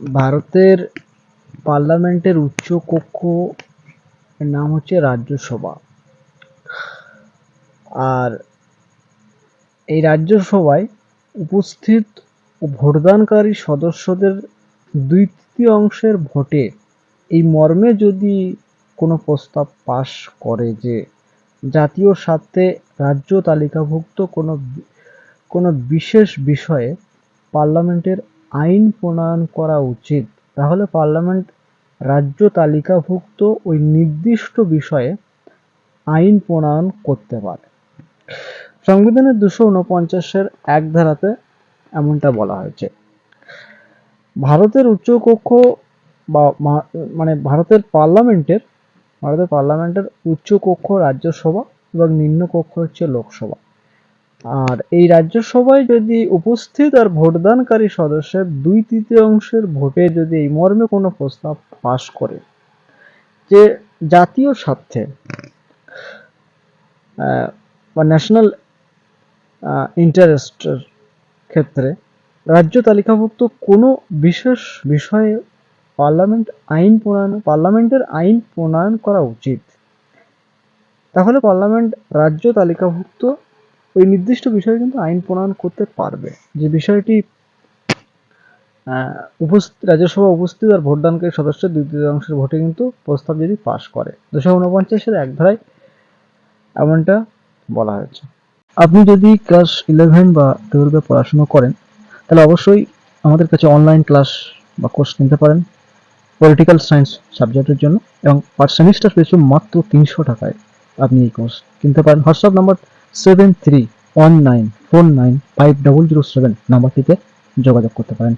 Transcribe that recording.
ভারতের পার্লামেন্টের উচ্চ কক্ষ নাম হচ্ছে রাজ্যসভা। আর এই রাজ্যসভায় উপস্থিত ভোটদানকারী সদস্যদের দুই তৃতীয় অংশের ভোটে এই মর্মে যদি কোনো প্রস্তাব পাশ করে যে জাতীয় স্বার্থে রাজ্য তালিকাভুক্ত কোনো কোনো বিশেষ বিষয়ে পার্লামেন্টের আইন প্রণয়ন করা উচিত। তাহলে পার্লামেন্ট রাজ্য তালিকাভুক্ত ওই নির্দিষ্ট বিষয়ে আইন প্রণয়ন করতে পারে। সংবিধানের দুশো উনপঞ্চাশের এক ধারাতে এমনটা বলা হয়েছে। ভারতের উচ্চকক্ষ বা মানে ভারতের পার্লামেন্টের ভারতের পার্লামেন্টের উচ্চকক্ষ রাজ্যসভা এবং নিম্নকক্ষ হচ্ছে লোকসভা। আর এই রাজ্যসভায় যদি উপস্থিত আর ভোটদানকারী সদস্যের দুই তৃতীয়াংশের ভোটে যদি এই মর্মে কোনো প্রস্তাব পাশ করে, যে জাতীয় স্বার্থে বা ন্যাশনাল ইন্টারেস্টের ক্ষেত্রে রাজ্য তালিকাভুক্ত কোনো বিশেষ বিষয়ে পার্লামেন্ট আইন প্রণয়ন, পার্লামেন্টের আইন প্রণয়ন করা উচিত, তাহলে পার্লামেন্ট রাজ্য তালিকাভুক্ত ওই নির্দিষ্ট বিষয়ে কিন্তু আইন প্রণয়ন করতে পারবে। যে বিষয়টি উপস্থিত, রাজ্যসভা উপস্থিত আর ভোটদানকারী সদস্যের দুই তৃতীয়াংশের ভোটে কিন্তু প্রস্তাব যদি পাশ করে। দুশো উনপঞ্চাশের এক ধারায় এমনটা বলা হয়েছে। আপনি যদি ক্লাস ইলেভেন বা টুয়েলভে পড়াশুনো করেন, তাহলে অবশ্যই আমাদের কাছে অনলাইন ক্লাস বা কোর্স নিতে পারেন পলিটিক্যাল সায়েন্স সাবজেক্টের জন্য এবং পার সেমিস্টার পিছু মাত্র তিনশো টাকায় আপনি এই কোর্স কিনতে পারেন। WhatsApp number seven three one nine four nine five double zero seven নাম্বারটিতে যোগাযোগ করতে পারেন।